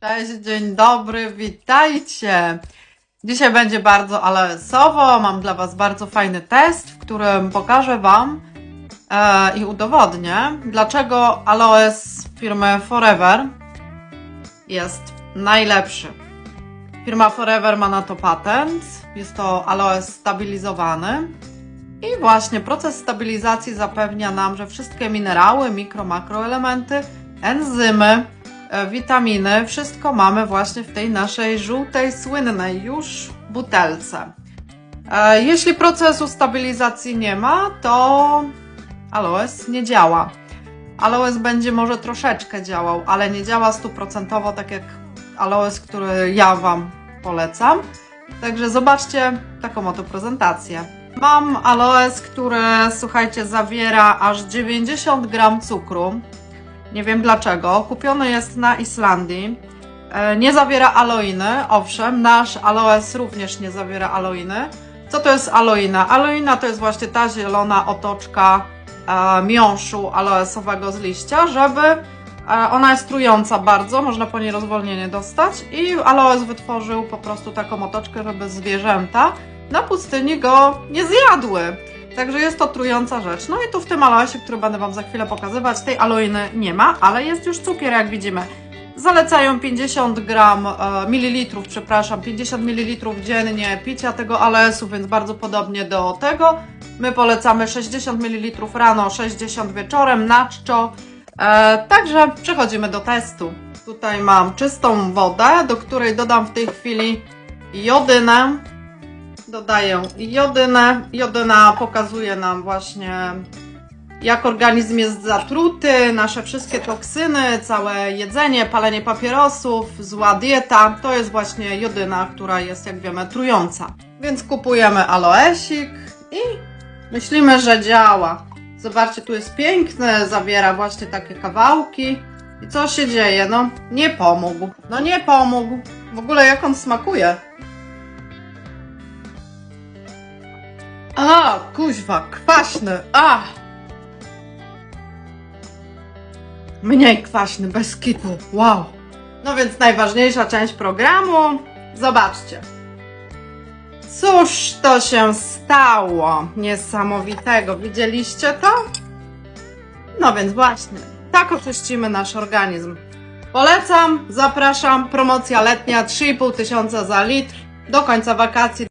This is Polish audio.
Cześć, dzień dobry, witajcie. Dzisiaj będzie bardzo aloesowo. Mam dla Was bardzo fajny test, w którym pokażę Wam e, i udowodnię, dlaczego aloes firmy Forever jest najlepszy. Firma Forever ma na to patent. Jest to aloes stabilizowany. I właśnie proces stabilizacji zapewnia nam, że wszystkie minerały, mikro, makroelementy, enzymy, witaminy, wszystko mamy właśnie w tej naszej żółtej, słynnej już butelce. E, Jeśli procesu stabilizacji nie ma, to aloes nie działa. Aloes będzie może troszeczkę działał, ale nie działa stuprocentowo, tak jak aloes, który ja Wam polecam. Także zobaczcie taką oto prezentację. Mam aloes, które słuchajcie, zawiera aż 90 gram cukru. Nie wiem dlaczego. Kupiony jest na Islandii. E, Nie zawiera aloiny, owszem, nasz aloes również nie zawiera aloiny. Co to jest aloina? Aloina to jest właśnie ta zielona otoczka e, miąższu aloesowego z liścia, żeby e, ona jest trująca bardzo, można po niej rozwolnienie dostać i aloes wytworzył po prostu taką otoczkę, żeby zwierzęta na pustyni go nie zjadły. Także jest to trująca rzecz. No i tu w tym aloesie, który będę Wam za chwilę pokazywać, tej aloiny nie ma, ale jest już cukier, jak widzimy. Zalecają 50 gram, e, mililitrów, przepraszam, 50 mililitrów dziennie picia tego aloesu, więc bardzo podobnie do tego. My polecamy 60 ml rano, 60 wieczorem na czczo. E, także przechodzimy do testu. Tutaj mam czystą wodę, do której dodam w tej chwili jodynę. Dodaję jodynę. Jodyna pokazuje nam właśnie, jak organizm jest zatruty, nasze wszystkie toksyny, całe jedzenie, palenie papierosów, zła dieta. To jest właśnie jodyna, która jest, jak wiemy, trująca. Więc kupujemy aloesik i myślimy, że działa. Zobaczcie, tu jest piękne, zawiera właśnie takie kawałki. I co się dzieje? No, nie pomógł. No nie pomógł. W ogóle jak on smakuje? A, kuźwa, kwaśny. A! Mniej kwaśny, bez kitu. Wow. No więc najważniejsza część programu. Zobaczcie. Cóż to się stało niesamowitego? Widzieliście to? No więc właśnie, tak oczyścimy nasz organizm. Polecam, zapraszam, promocja letnia 3,5 tysiąca za litr do końca wakacji